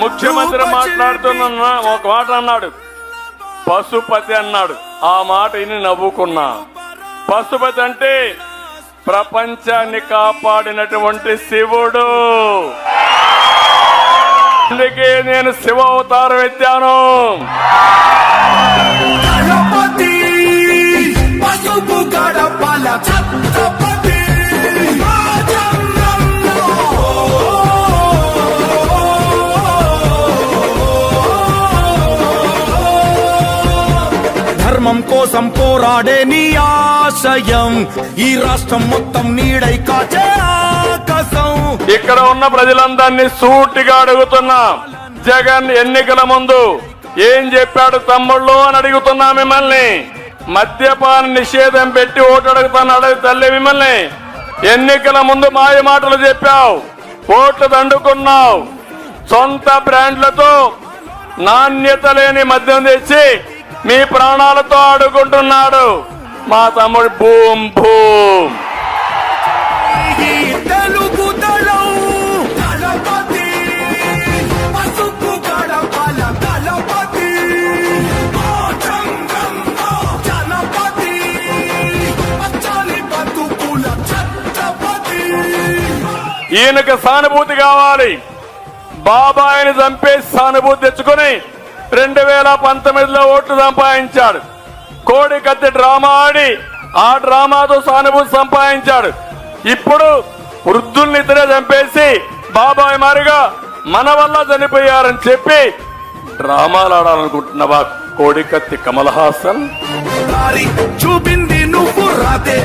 ముఖ్యమంత్రి మాట్లాడుతున్న ఒక మాట అన్నాడు. పశుపతి అన్నాడు. ఆ మాట ఇని నవ్వుకున్నా. పశుపతి అంటే ప్రపంచాన్ని కాపాడినటువంటి శివుడు. అందుకే నేను శివ అవతారం ఎత్తాను. ధర్మం కోసం పోరాడే నీ ఆశయం. ఈ రాష్ట్రం మొత్తం నీడై కాచే ఆకాశం. ఇక్కడ ఉన్న ప్రజలందరినీ సూటిగా అడుగుతున్నా. జగన్ ఎన్నికల ముందు ఏం చెప్పాడు తమ్ముళ్ళు అని అడుగుతున్నా మిమ్మల్ని. మద్యపాన నిషేధం పెట్టి ఓటు అడుగుతున్నాడు తల్లి మిమ్మల్ని. ఎన్నికల ముందు మాయ మాటలు చెప్పావు. ఓట్లు దండుకున్నావు. సొంత బ్రాండ్లతో నాణ్యత లేని మద్యం తెచ్చి మీ ప్రాణాలతో ఆడుకుంటున్నాడు. మా తమ్ముడు భూమ్ భూమ్. ఈయనకు సానుభూతి కావాలి. బాబాయిని చంపేసి సానుభూతి తెచ్చుకొని రెండు వేల పంతొమ్మిదిలో ఓట్లు సంపాదించాడు. కోడి కత్తి డ్రామా ఆడి ఆ డ్రామాతో సానుభూతి సంపాదించాడు. ఇప్పుడు వృద్ధుల్ని ఇతరే చంపేసి బాబాయ్ మారిగా మన వల్ల చనిపోయారని చెప్పి డ్రామాలు ఆడాలనుకుంటున్నావా కోడి కత్తి కమల్ హాసన్. చూపింది నువ్వు రాతే